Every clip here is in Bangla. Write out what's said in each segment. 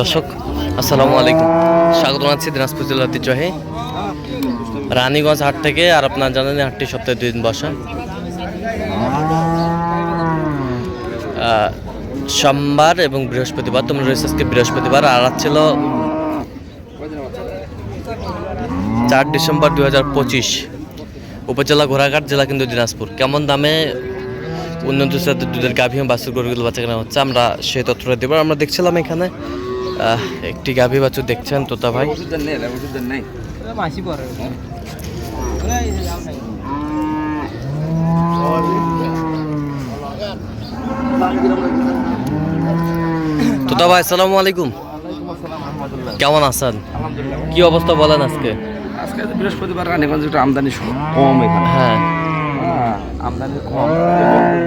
দর্শক, আসসালামু আলাইকুম। স্বাগত জানাচ্ছি দিনাজপুর জেলার ঐতিহ্যবাহী রানীগঞ্জ হাট থেকে, আর আপনার জানেন হাটটি সপ্তাহে দুই দিন বসা। সোমবার এবং বৃহস্পতিবার, তোমরা রয়েছে আজকে বৃহস্পতিবার, আর আজ ছিল চার ডিসেম্বর দু হাজার পঁচিশ। উপজেলা ঘোড়াঘাট, জেলা কিন্তু দিনাজপুর। কেমন দামে উন্নত জাতের দুধের গাভী বাছুর গরুগুলো বাচ্চা কেনা হচ্ছে। আমরা সেই তথ্যটা দেবো। আমরা দেখছিলাম এখানে একটি গাভী বাছুর দেখছেন তোতা ভাই। তোতা ভাই আসসালামু আলাইকুম। কেমন আছেন? কি অবস্থা বলেন আজকে? আজকে বৃহস্পতিবার রানীগঞ্জ একটু আমদানি কম এখানে। হ্যাঁ, আমদানি কম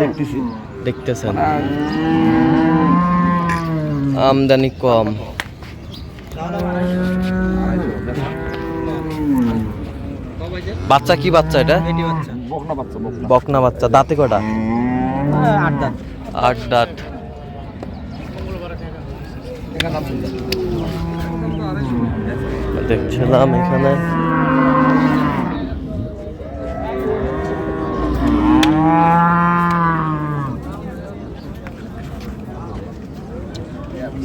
দেখতেছি, দেখতেছেন। আমদানি কম। বাচ্চা কি বাচ্চা এটা? বকনা বাচ্চা। দাঁতে কটা আট দাঁত। দেখছিলাম এখানে গায়ে- গায়ে মাংস বেশি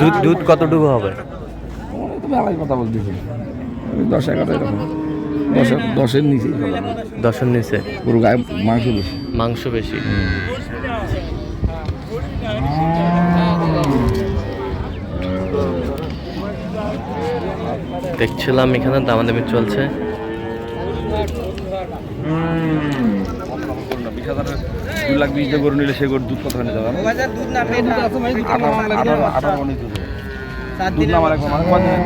দুধ দুধ কতটুকু হবে? ওরা কথা বলতেছি দশ এগারো এরকম দশের দশের হবে। দশের নিচে? গরু গায়ে মাংস বেশি। মাংস বেশি। দেখছিলাম এখানে দামাদামি চলছে। দুই লাখ বিশ গরু নিলে সে গরু দুধ কত নিতে পারবে আঠারো আঠারো আঠারো দুধ দুধ না মানে? কদিন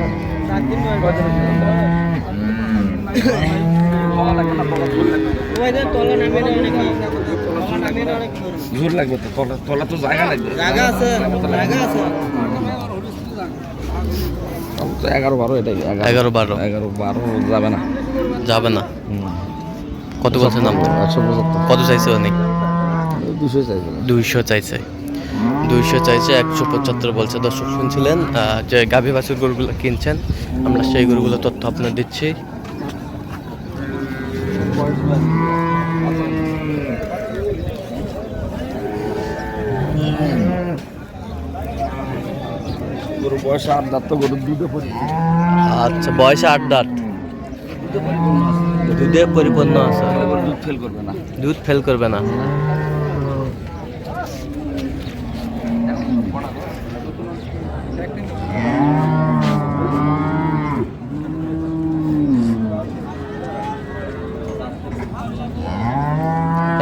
জোর লাগবে তো তলা তলা তো জায়গা লাগবে জায়গা আছে জায়গা আছে। এগারো বারো এটাই এগারো বারো। এগারো বারো যাবে না। যাবে না। কত বলছে নাম? একশো পঁচাত্তর। কত চাইছে অনেক দুশো চাইছে। দুইশো চাইছে। দুইশো চাইছে একশো পঁচাত্তর বলছে দর্শক শুনছিলেন। যে গাভী বাছুর গরুগুলো কিনছেন আমরা সেই গরুগুলো তথ্য আপনার দিচ্ছি। আচ্ছা বয়সে আট দাঁত। দুধে পরিপূর্ণ আছে। গরু দুধ ফেল করবে না। দুধ ফেল করবে না।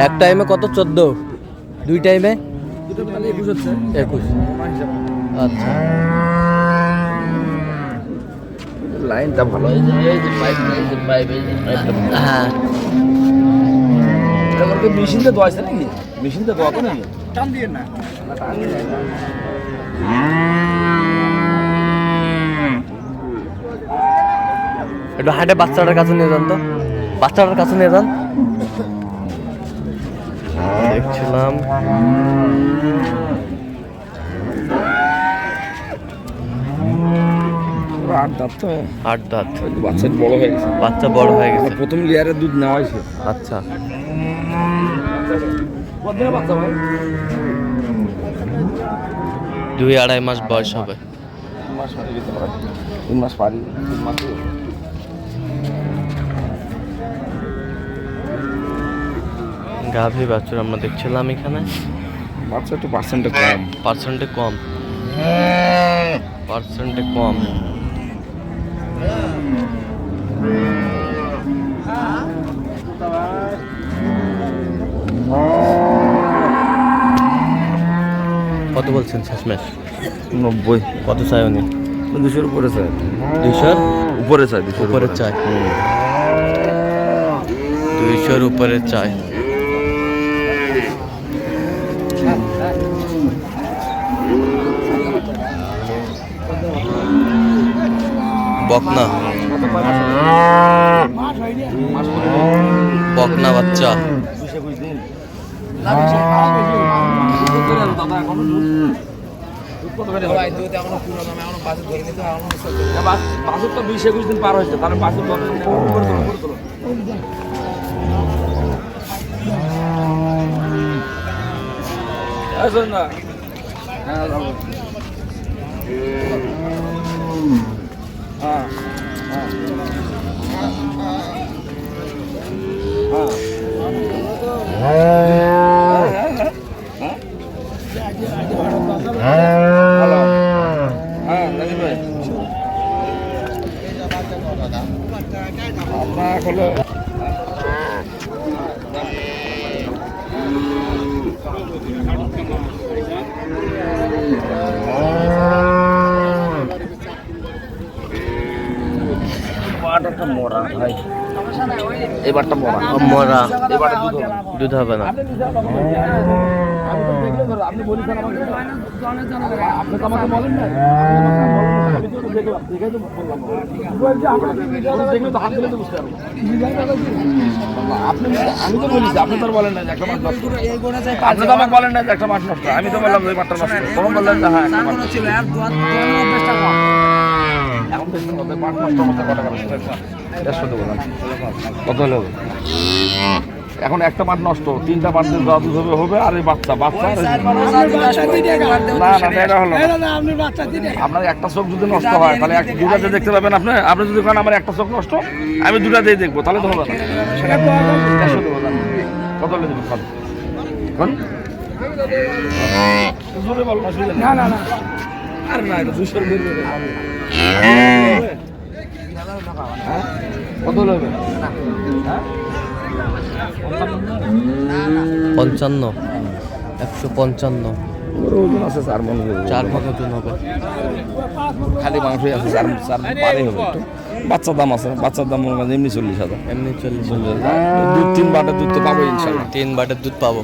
এক টাইমে কত? চোদ্দ। দুই টাইমে দুটো মানে একুশ হচ্ছে একুশ আচ্ছা লাইনটা ভালো। হ্যাঁ। এটা বলতে মেশিনতে দোয়া আছে নাকি? মেশিনতে দোয়া তো নাকি একটু হাটে বাচ্চাটার কাছে নিয়ে যান তো। বাচ্চাটার কাছে নিয়ে যান। দেখছিলাম। আট দাঁত তো। আট দাঁত। যে বড় হয়ে গেছে। বাচ্চা বড় হয়ে গেছে। প্রথম লেয়ারের দুধ নেওয়া হয়েছে আচ্ছা। বাচ্চা দুই আড়াই মাস বয়স হবে। তিন মাস পারি তিন মাস গাভী বাছুর আমরা দেখছিলাম এখানে। বাচ্চা একটু পার্সেন্টে কম। পার্সেন্টে কম। পার্সেন্টে কম। কত বলছেন শেষমেশ? নব্বই। কত চাই উনি? দুশোর উপরে চাই দুইশোর? উপরে চাই দুশোর উপরে চাই দুইশোর উপরে চাই বকনা। বকনা বাচ্চা। বিশ একুশ দিন পার হয়েছে তাহলে না হ্যাঁ যাব। হ্যাঁ বাটাটা মরা ভাই। এবারটা মরা। মরা। এবারটা দুধ দুধ হবে না। আমি তো। আমি তো দেখলাম, দেখেই তো বললাম। বলছি, আপনাকে দেখলে তো হাত দিলে তো বুঝতে পারব। আপনি আমি তো বলেছি আপনি তো বলেন না যে একটা মাছ নষ্ট। আপনি তো আমাকে বলেন না যে একটা মাছ নষ্ট। আমি তো বললাম যে এই নষ্ট। বললেন যে হ্যাঁ কত না। হলে হবে? এখন একটা মাঠ নষ্ট তিনটা মাঠ দিয়ে দেওয়া দুধ হবে হবে আর এই বাচ্চা বাচ্চা না না এটা হলো আপনার একটা চোখ যদি নষ্ট হয় তাহলে এক দিয়ে দেখতে পাবেন আপনি আপনি যদি কারণ আমার একটা চোখ নষ্ট আমি দুটা দিয়ে দেখব তাহলে তো হবে না না। কত হলে দেবেন কত? কোন? জোরে বল, অসুবিধা না, এটা দুইশোর পঞ্চান্ন। একশো পঞ্চান্ন। ওজন আছে চার মন হবে। চার মন ওজন হবে খালি মাংসই আছে চার চার পারে হবে একটু। বাচ্চার দাম আছে বাচ্চার দাম মনে এমনি চল্লিশ হাজার। এমনি চল্লিশ চল্লিশ হাজার। দুধ তিন বাটের দুধ তো পাবো ইনশাল্লাহ। তিন বাটের দুধ পাবো।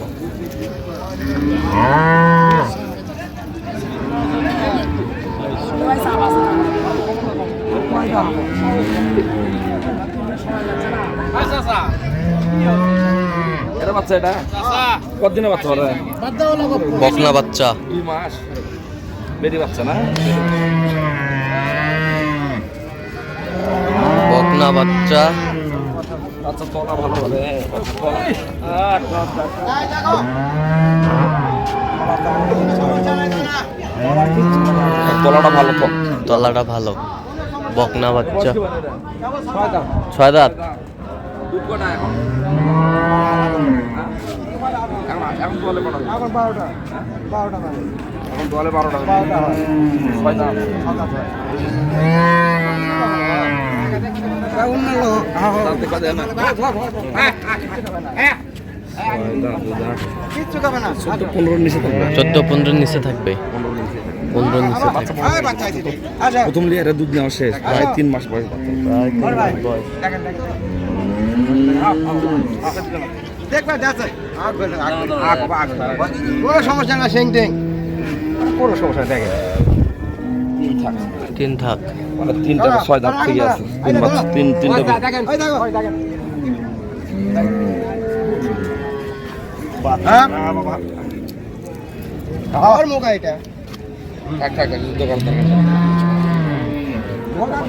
এটা বাচ্চা এটা? কতদিনের বাচ্চা ওরা বকনা বাচ্চা। দুই মাস। বেরি বাচ্চা না? বকনা বাচ্চা। বাচ্চা তলা ভালো হবে তলাটা ভালো তো। তলাটা ভালো। বকনা বাচ্চা। ছয় দাঁত। চোদ্দ পনেরোর নিচে থাকবে। নিচে এই বাচ্চা আছে আচ্ছা প্রথম লিয়ারে দুধ নেওয়া শেষ প্রায় তিন মাস বয়স দেখবে কোনো সমস্যা না সেং টেং। কোনো সমস্যা দেখে তিন থাক। তিন থাক। মানে তিনটা ছয় দাঁত থেকে আছে। তিন তিনটা এটা? থাক থাক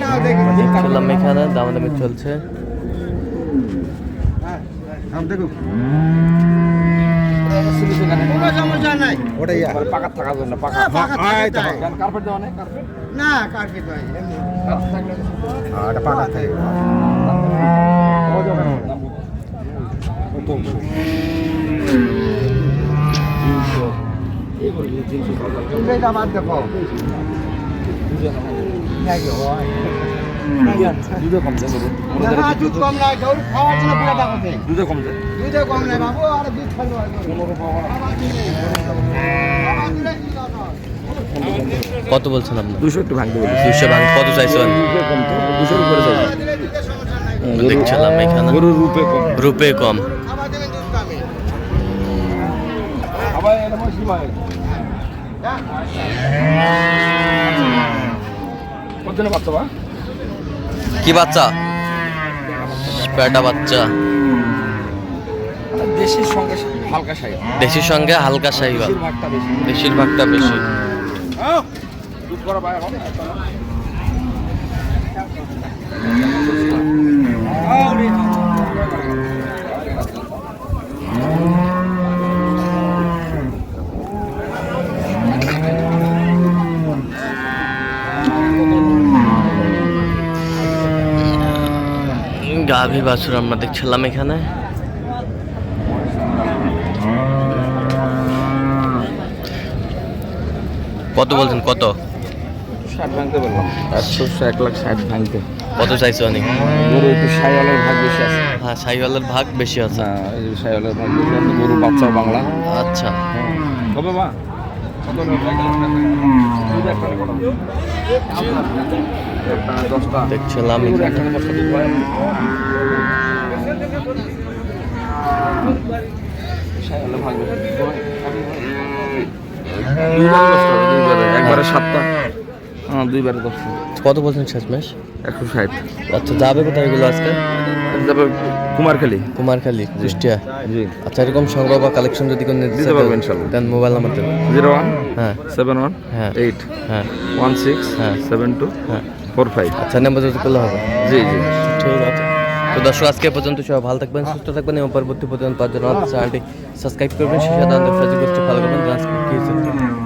না দেখি দেখছিলাম এখানে দামাদামি চলছে। হ্যাঁ আম দেখো কোনো সমস্যা নাই ওটাই মানে পাকা থাকার জন্য পাকা পাকা থাকে। তাই। কেন কার্পেট দেওয়া নেই কার্পেট না কার্পেট ভাই এমনি এটা পাকা থাকে এটা বাদ দেখো দুধে কম যায় দুধ কম নাই গরু খাওয়ার জন্য পুরো টাকা দেয় দুধে কম যায় দুধে কম নাই বাবু আর দুধ খাইলো কত বলছেন আপনি? দুশো একটু ভাঙতে বলি দুইশো ভাঙ কত চাইছেন? দুশোর উপরে যাবে দেখছিলাম এখানে। রূপে কম। রূপে কম খাবার দেবেন দুধ কামে কি বাচ্চা বা কি বাচ্চা? পেটা বাচ্চা। দেশের সঙ্গে হালকা সাই দেশির সঙ্গে হালকা শাহিওয়াল বেশিরভাগটা বেশি। দুধ করা এখন গাভী বাছুর আমরা দেখছিলাম এখানে। কত বলছেন কত? ষাট ভাঙতে বললাম। একশো এক লাখ ষাট ভাঙতে। কত চাইছো অনেক গরু একটু সাইওয়ালের ভাগ বেশি আছে। হ্যাঁ শাহিওয়ালের ভাগ বেশি আছে। হ্যাঁ এই যে সাইওয়ালের ভাগ বেশি আছে গরু বাচ্চা বাংলা। আচ্ছা। কবে মা? দেখছিলাম। একবারে সাতটা। হ্যাঁ দুইবারে দশটা কত বলছেন শেষমেশ একশো ষাট। আচ্ছা যাবে কোথায় এগুলো আজকে? তারপর কুমারখালী? কুমারখালী কুষ্টিয়া। জি। আচ্ছা এরকম সংগ্রহ বা কালেকশন যদি কোনো দিতে চায়, পারব ইনশাল্লাহ। দেন মোবাইল নাম্বার দেন। জিরো ওয়ান হ্যাঁ। সেভেন ওয়ান হ্যাঁ। এইট হ্যাঁ। ওয়ান সিক্স হ্যাঁ। সেভেন টু হ্যাঁ। Four five. আচ্ছা নাম্বার যদি করলে হবে। জি জি। ঠিক আছে। তো দর্শক আজকে পর্যন্ত সবাই ভালো থাকবেন সুস্থ থাকবেন এবং পরবর্তী পর্যন্ত পাঁচজন চ্যানেলটি সাবস্ক্রাইব করবেন সেই পেজটি ফলো করবেন কি হচ্ছে